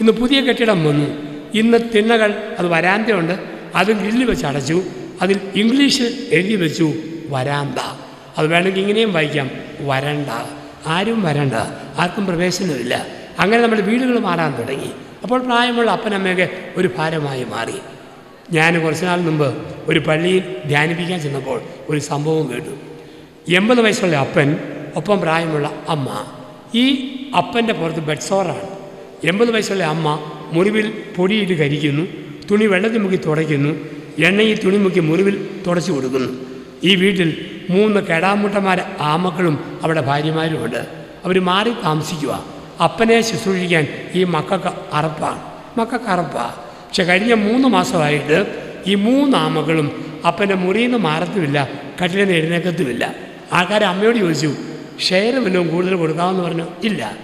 ഇന്ന് പുതിയ കെട്ടിടം വന്നു. ഇന്ന് തിണ്ണകൾ അത് വരാന്തയുണ്ട്. അത് ഗ്രില്ല് വെച്ച് അടച്ചു. അതിൽ ഇംഗ്ലീഷ് എഴുതി വെച്ചു വരാന്ത അത് വേണമെങ്കിൽ ഇങ്ങനെയും വായിക്കാം വരണ്ട ആരും വരണ്ട. ആർക്കും പ്രവേശനമില്ല. അങ്ങനെ നമ്മുടെ വീടുകൾ മാറാൻ തുടങ്ങി. അപ്പോൾ പ്രായമുള്ള അപ്പനമ്മയൊക്കെ ഒരു ഭാരമായി മാറി. ഞാൻ കുറച്ച് നാൾ മുമ്പ് ഒരു പള്ളിയിൽ ധ്യാനിപ്പിക്കാൻ ചെന്നപ്പോൾ ഒരു സംഭവം കേട്ടു. എൺപത് വയസ്സുള്ള അപ്പൻ ഒപ്പം പ്രായമുള്ള അമ്മ. ഈ അപ്പന്റെ പുറത്ത് ബെഡ്സോറാണ്. എൺപത് വയസ്സുള്ള അമ്മ മുറിവിൽ പൊടിയിട്ട് കരിക്കുന്നു തുണി വെള്ളത്തിൽ മുക്കി തുടയ്ക്കുന്നു എണ്ണയിൽ തുണി മുക്കി മുറിവിൽ തുടച്ചു കൊടുക്കുന്നു. ഈ വീട്ടിൽ മൂന്ന് കെടാമുട്ടന്മാരെ ആമക്കളും അവിടെ ഭാര്യമാരുമുണ്ട്. അവർ മാറി താമസിക്കുക. അപ്പനെ ശുശ്രൂഷിക്കാൻ ഈ മക്കൾക്ക് അറപ്പാണ്. മക്കൾക്ക് അറപ്പാണ് പക്ഷെ കഴിഞ്ഞ മൂന്ന് മാസമായിട്ട് ഈ മൂന്ന് ആമകളും അപ്പന്റെ മുറിയിൽ നിന്ന് മാറത്തുമില്ല കട്ടിലിൽ നിന്ന് എഴുന്നേക്കത്തുമില്ല ആൾക്കാർ അമ്മയോട് ചോദിച്ചു ഷെയർ വല്ലതും കൂടുതൽ കൊടുക്കാമെന്ന് പറഞ്ഞു? ഇല്ല.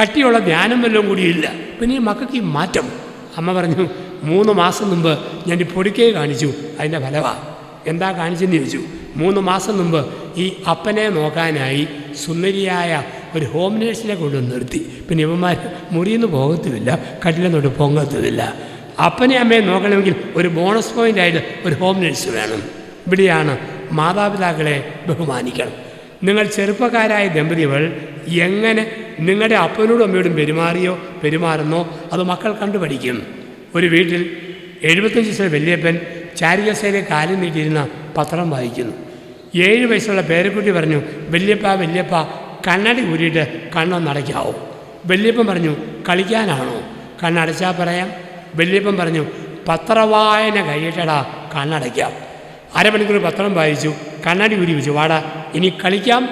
കട്ടിയുള്ള ധ്യാനം വല്ലതും കൂടി ഇല്ല. പിന്നെ ഈ മക്കൾക്ക് ഈ മാറ്റം. അമ്മ പറഞ്ഞു മൂന്ന് മാസം മുമ്പ് ഞാൻ ഈ പൊടിക്കൈ കാണിച്ചു അതിന്റെ ഫലമാണ് എന്താ കാണിച്ചെന്ന് ചോദിച്ചു. മൂന്ന് മാസം മുമ്പ് ഈ അപ്പനെ നോക്കാനായി സുന്ദരിയായ ഒരു ഹോം നേഴ്സിനെ കൊണ്ടുവന്ന് നിർത്തി. പിന്നെ ഇവന്മാർ മുറിയിൽ നിന്ന് പോകത്തുമില്ല കട്ടിലെന്നോട്ട് പൊങ്ങത്തുമില്ല. അപ്പനെ അമ്മയെ നോക്കണമെങ്കിൽ ഒരു ബോണസ് പോയിന്റായിട്ട് ഒരു ഹോം നേഴ്സ് വേണം. ഇവിടെയാണ് മാതാപിതാക്കളെ ബഹുമാനിക്കണം. നിങ്ങൾ ചെറുപ്പക്കാരായ ദമ്പതികൾ എങ്ങനെ നിങ്ങളുടെ അപ്പനോടും അമ്മയോടും പെരുമാറിയോ പെരുമാറുന്നോ അത് മക്കൾ കണ്ടുപഠിക്കും ഒരു വീട്ടിൽ എഴുപത്തഞ്ച് വയസ്സുള്ള വലിയപ്പൻ ചാരികസേനെ കാലിൽ നീട്ടിയിരുന്ന പത്രം വായിക്കുന്നു. ഏഴ് വയസ്സുള്ള പേരക്കുട്ടി പറഞ്ഞു വല്യപ്പ വല്യപ്പ കണ്ണടി ഊരിയിട്ട് കണ്ണൊന്നടയ്ക്കാവോ വല്യപ്പൻ പറഞ്ഞു കളിക്കാനാണോ? കണ്ണടച്ചാൽ പറയാം. വല്യപ്പൻ പറഞ്ഞു പത്രവായന കഴിയട്ടടാ കണ്ണടയ്ക്കാം. അരമണിക്കൂർ പത്രം വായിച്ചു കണ്ണാടി ഊരി വെച്ചു. വാടാ ഇനി കളിക്കാം.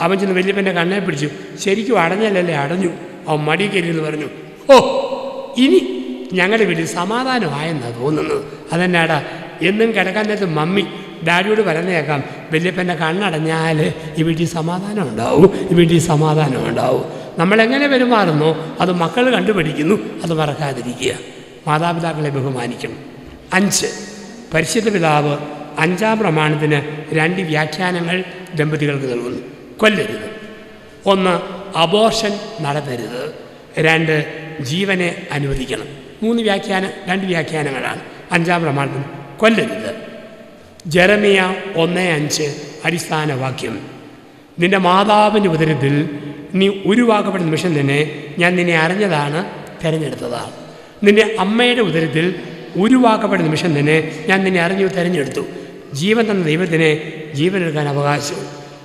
അവൻ ചെന്ന് വലിയപ്പന്റെ കണ്ണെ പിടിച്ചു. ശരിക്കും അടഞ്ഞല്ലല്ലേ അടഞ്ഞു. അവൻ മടി കയറിയെന്ന് പറഞ്ഞു ഓ ഇനി ഞങ്ങളുടെ വീട്ടിൽ സമാധാനമായെന്നാണ് തോന്നുന്നത്. അതെന്നാടാ എന്നും കിടക്കാൻ നേരത്ത് മമ്മി ഡാഡിയോട് പറയുന്നേക്കാം വലിയപ്പന്റെ കണ്ണടഞ്ഞാൽ ഈ വീട്ടിൽ സമാധാനം ഉണ്ടാവും ഈ വീട്ടിൽ സമാധാനം ഉണ്ടാവും നമ്മളെങ്ങനെ പെരുമാറുന്നോ? അത് മക്കൾ കണ്ടുപിടിക്കുന്നു അത് മറക്കാതിരിക്കുക. മാതാപിതാക്കളെ ബഹുമാനിക്കണം. അഞ്ച് പരിശുദ്ധ പിതാവ് അഞ്ചാം പ്രമാണത്തിന് രണ്ട് വ്യാഖ്യാനങ്ങൾ ദമ്പതികൾക്ക് നൽകുന്നു. കൊല്ലരുത്. ഒന്ന് അബോർഷൻ നടത്തരുത്. രണ്ട് ജീവനെ അനുവദിക്കണം. മൂന്ന് വ്യാഖ്യാനം രണ്ട് വ്യാഖ്യാനങ്ങളാണ്. അഞ്ചാം പ്രമാണത്തിന് കൊല്ലരുത്. ജെറമിയ ഒന്ന് അഞ്ച് അടിസ്ഥാന വാക്യം. നിന്റെ മാതാവിന്റെ ഉദരത്തിൽ നീ ഉരുവാക്കപ്പെടുന്ന നിമിഷം തന്നെ ഞാൻ നിന്നെ അറിഞ്ഞതാണ് തിരഞ്ഞെടുത്തതാണ്. നിന്റെ അമ്മയുടെ ഉദരത്തിൽ ഉരുവാക്കപ്പെടുന്ന നിമിഷം തന്നെ ഞാൻ നിന്നെ അറിഞ്ഞു തിരഞ്ഞെടുത്തു. ജീവൻ തന്ന ദൈവത്തിന് ജീവൻ എടുക്കാൻ അവകാശം.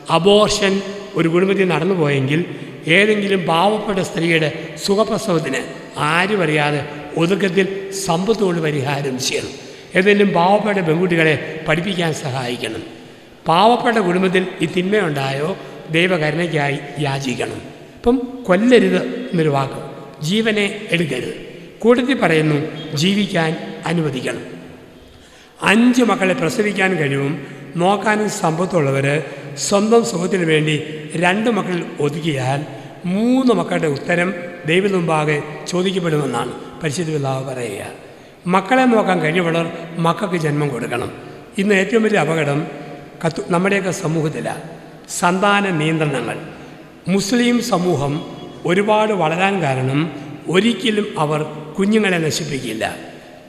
അബോർഷൻ ഒരു കുടുംബത്തിൽ നടന്നു പോയെങ്കിൽ ഏതെങ്കിലും പാവപ്പെട്ട സ്ത്രീയുടെ സുഖപ്രസവത്തിന് ആരും അറിയാതെ ഒതുക്കത്തിൽ സമ്പത്തുകൊണ്ട് പരിഹാരം ചെയ്യണം. ഏതെങ്കിലും പാവപ്പെട്ട പെൺകുട്ടികളെ പഠിപ്പിക്കാൻ സഹായിക്കണം. പാവപ്പെട്ട കുടുംബത്തിൽ ഈ തിന്മയുണ്ടായോ? ദൈവകരുണയ്ക്കായി യാചിക്കണം. ഇപ്പം കൊല്ലരുത് എന്നൊരു വാക്ക്. ജീവനെ എടുക്കരുത്. കൂട്ടത്തിൽ പറയുന്നു ജീവിക്കാൻ അനുവദിക്കണം. അഞ്ച് മക്കളെ പ്രസവിക്കാൻ കഴിവും നോക്കാനും സമ്പത്തുള്ളവർ സ്വന്തം സുഖത്തിന് വേണ്ടി രണ്ട് മക്കളിൽ ഒതുക്കിയാൽ മൂന്ന് മക്കളുടെ ഉത്തരം ദൈവം മുമ്പാകെ ചോദിക്കപ്പെടുമെന്നാണ് പരിശുദ്ധ പിതാവ് പറയുക. മക്കളെ നോക്കാൻ കഴിവുള്ളവർ മക്കൾക്ക് ജന്മം കൊടുക്കണം. ഇന്ന് ഏറ്റവും വലിയ അപകടം കത്തു നമ്മുടെയൊക്കെ സമൂഹത്തിലാണ് സന്താന നിയന്ത്രണങ്ങൾ. മുസ്ലിം സമൂഹം ഒരുപാട് വളരാൻ കാരണം ഒരിക്കലും അവർ കുഞ്ഞുങ്ങളെ നശിപ്പിക്കില്ല.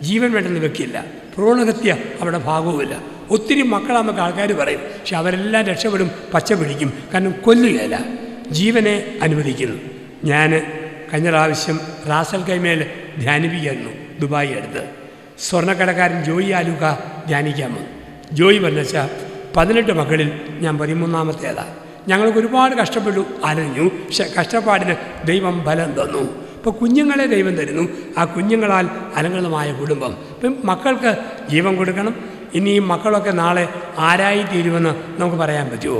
ജീവൻ വേണ്ടെന്ന് വെക്കില്ല. ഭ്രൂണഹത്യ അവിടെ ഭാഗവുമില്ല. ഒത്തിരി മക്കളാമൊക്കെ ആൾക്കാർ പറയും. പക്ഷെ അവരെല്ലാം രക്ഷപ്പെടും പച്ച പിടിക്കും. കാരണം കൊല്ലുകയല്ല. ജീവനെ അനുവദിക്കുന്നു. ഞാൻ കഴിഞ്ഞ പ്രാവശ്യം റാസൽ കൈമേൽ ധ്യാനിപ്പിക്കുന്നു ദുബായി അടുത്ത്. സ്വർണക്കടക്കാരൻ ജോയി ആലുക ധ്യാനിക്കാൻ വന്നു. ജോയി പറഞ്ഞാൽ പതിനെട്ട് മക്കളിൽ ഞാൻ പതിമൂന്നാമത്തേതാണ് ഞങ്ങൾക്ക് ഒരുപാട് കഷ്ടപ്പെട്ടു അലഞ്ഞു പക്ഷെ കഷ്ടപ്പാടിന് ദൈവം ഫലം തന്നു. ഇപ്പോൾ കുഞ്ഞുങ്ങളെ ദൈവം തരുന്നു. ആ കുഞ്ഞുങ്ങളാൽ അലങ്കൃതമായ കുടുംബം. ഇപ്പം മക്കൾക്ക് ജീവൻ കൊടുക്കണം. ഇനി ഈ മക്കളൊക്കെ നാളെ ആരായി തീരുമെന്ന് നമുക്ക് പറയാൻ പറ്റുമോ?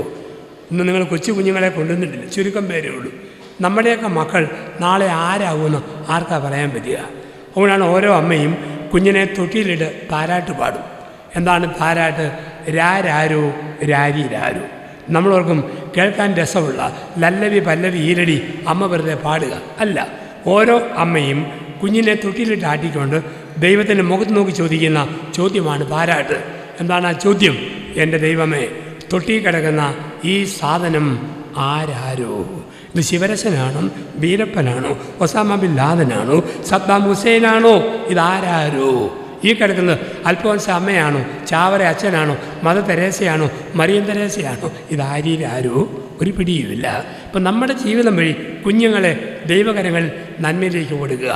ഇന്ന് നിങ്ങൾ കൊച്ചു കുഞ്ഞുങ്ങളെ കൊണ്ടുവന്നിട്ടില്ല. ചുരുക്കം പേരേ ഉള്ളൂ. നമ്മുടെയൊക്കെ മക്കൾ നാളെ ആരാകുമെന്ന് ആർക്കാ പറയാൻ പറ്റുക? അതുകൊണ്ടാണ് ഓരോ അമ്മയും കുഞ്ഞിനെ തൊട്ടിയിലിട്ട് പാരാട്ട് പാടും. എന്താണ് പാരാട്ട്? രാരാരോ രാരി രാരോ നമ്മളോർക്കും കേൾക്കാൻ രസമുള്ള ലല്ലവി പല്ലവി ഈരടി അമ്മ വെറുതെ പാടുക. അല്ല ഓരോ അമ്മയും കുഞ്ഞിനെ തൊട്ടിലിട്ട് ആട്ടിക്കൊണ്ട് ദൈവത്തിന്റെ മുഖത്ത് നോക്കി ചോദിക്കുന്ന ചോദ്യമാണ് പാരാട്ട് എന്താണ് ആ ചോദ്യം? എന്റെ ദൈവമേ തൊട്ടി കിടക്കുന്ന ഈ സാധനം ആരാരോ? ഇത് ശിവരസനാണോ? വീരപ്പനാണോ? ഒസാമ ബിൻ ലാദനാണോ? സദ്ദാം ഹുസൈനാണോ? ഇതാരാരോ ഈ കിടക്കുന്നത് അൽഫോൻസ് അമ്മയാണോ? ചാവര അച്ഛനാണോ? മദർ തെരേസയാണോ? മറിയം തെരേസയാണോ? ഇതാരീരാരോ ഒരു പിടിയുമില്ല. ഇപ്പം നമ്മുടെ ജീവിതം വഴി കുഞ്ഞുങ്ങളെ ദൈവകരങ്ങൾ നന്മയിലേക്ക് കൊടുക്കുക